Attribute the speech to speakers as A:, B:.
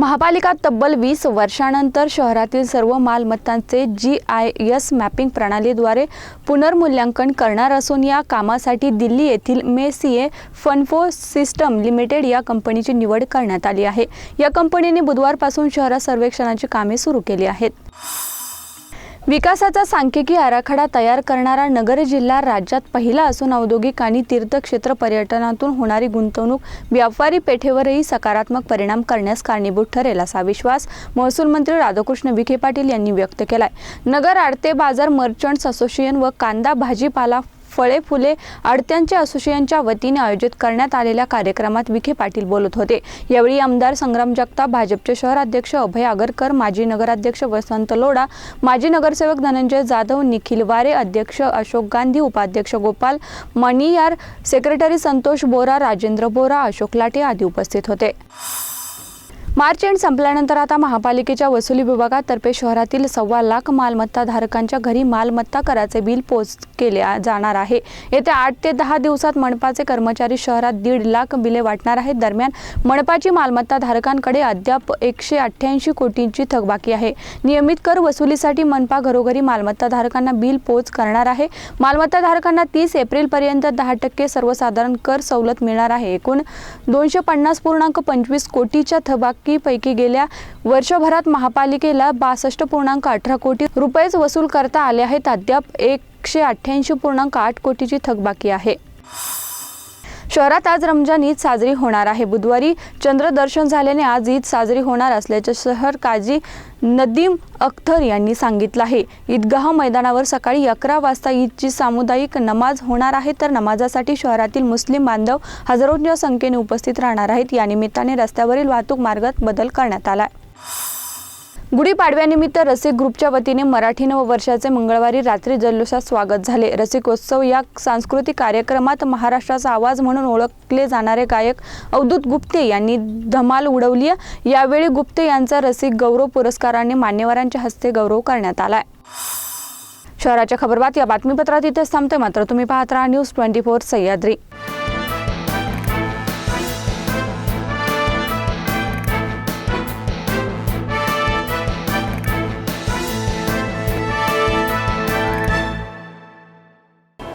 A: महापालिका तब्बल वीस वर्षानंतर शहरातील सर्व मालमत्तांचे जी आय एस मॅपिंग प्रणालीद्वारे पुनर्मूल्यांकन करणार असून या कामासाठी दिल्ली येथील मेसीए फनफो सिस्टम लिमिटेड या कंपनीची निवड करण्यात आली आहे. या कंपनीने बुधवारपासून शहरात सर्वेक्षणाची कामे सुरू केली आहेत. विकासाचा सांख्यिकी आराखडा तयार करणारा नगर जिल्हा राज्यात पहिला असून औद्योगिक आणि तीर्थक्षेत्र पर्यटनातून होणारी गुंतवणूक व्यापारी पेठेवरही सकारात्मक परिणाम करण्यास कारणीभूत ठरेल असा विश्वास महसूल मंत्री राधाकृष्ण विखे पाटील यांनी व्यक्त केलाय. नगर आडते बाजार मर्चंट्स असोसिएशन व कांदा भाजीपाला फळे फुले आडत्यांचे असोसिएशनच्या वतीने आयोजित करण्यात आलेल्या कार्यक्रमात विखे पाटील बोलत होते. यावेळी आमदार संग्राम जगताप भाजपचे शहराध्यक्ष अभय आगरकर माजी नगराध्यक्ष वसंत लोढा माजी नगरसेवक धनंजय जाधव निखिल वारे अध्यक्ष अशोक गांधी उपाध्यक्ष गोपाल मणियार सेक्रेटरी संतोष बोरा राजेंद्र बोरा अशोक लाटे आदी उपस्थित होते. मार्च एंड संपल्यानंतर आता महापालिकेच्या वसुली विभागातर्फे शहरातील सव्वा लाख मालमत्ता धारकांच्या घरी मालमत्ता कराचे बिल पोच केले जाणार आहे. येत्या आठ ते दहा दिवसात मनपाचे कर्मचारी शहरात दीड लाख बिले वाटणार आहेत. दरम्यान मनपाची मालमत्ता धारकांकडे अद्याप एकशे अठ्ठ्याऐंशी कोटींची थकबाकी आहे. नियमित कर वसुलीसाठी मनपा घरोघरी मालमत्ता धारकांना बिल पोच करणार आहे. मालमत्ता धारकांना तीस एप्रिलपर्यंत दहा टक्के सर्वसाधारण कर सवलत मिळणार आहे. एकूण दोनशे पन्नास पूर्णांक पंचवीस कोटीच्या थबाकीपैकी गेल्या वर्षभरात महापालिकेला बासष्ट पूर्णांक अठरा कोटी रुपयेच वसूल करता आले आहेत. अद्याप एकशे अठ्ठ्याऐंशी पूर्णांक आठ कोटीची थकबाकी आहे. शहरात आज रमजान ईद साजरी होणार आहे. बुधवारी चंद्रदर्शन झाल्याने आज ईद साजरी होणार असल्याचे शहर काजी नदीम अख्तर यांनी सांगितलं आहे. ईदगाह मैदानावर सकाळी अकरा वाजता ईदची सामुदायिक नमाज होणार आहे. तर नमाजासाठी शहरातील मुस्लिम बांधव हजारोंच्या संख्येने उपस्थित राहणार आहेत. या निमित्ताने रस्त्यावरील वाहतूक मार्गात बदल करण्यात आला आहे. गुढीपाडव्यानिमित्त रसिक ग्रुपच्या वतीने मराठी नववर्षाचे मंगळवारी रात्री जल्लोषात स्वागत झाले. रसिकोत्सव या सांस्कृतिक कार्यक्रमात महाराष्ट्राचा आवाज म्हणून ओळखले जाणारे गायक अवधूत गुप्ते यांनी धमाल उडवली यावेळी गुप्ते यांचा रसिक गौरव पुरस्काराने मान्यवरांच्या हस्ते गौरव करण्यात आलाय. शहराच्या खबरबात या बातमीपत्रात इथेच थांबते मात्र तुम्ही पाहत राहा news twenty four Sahyadri.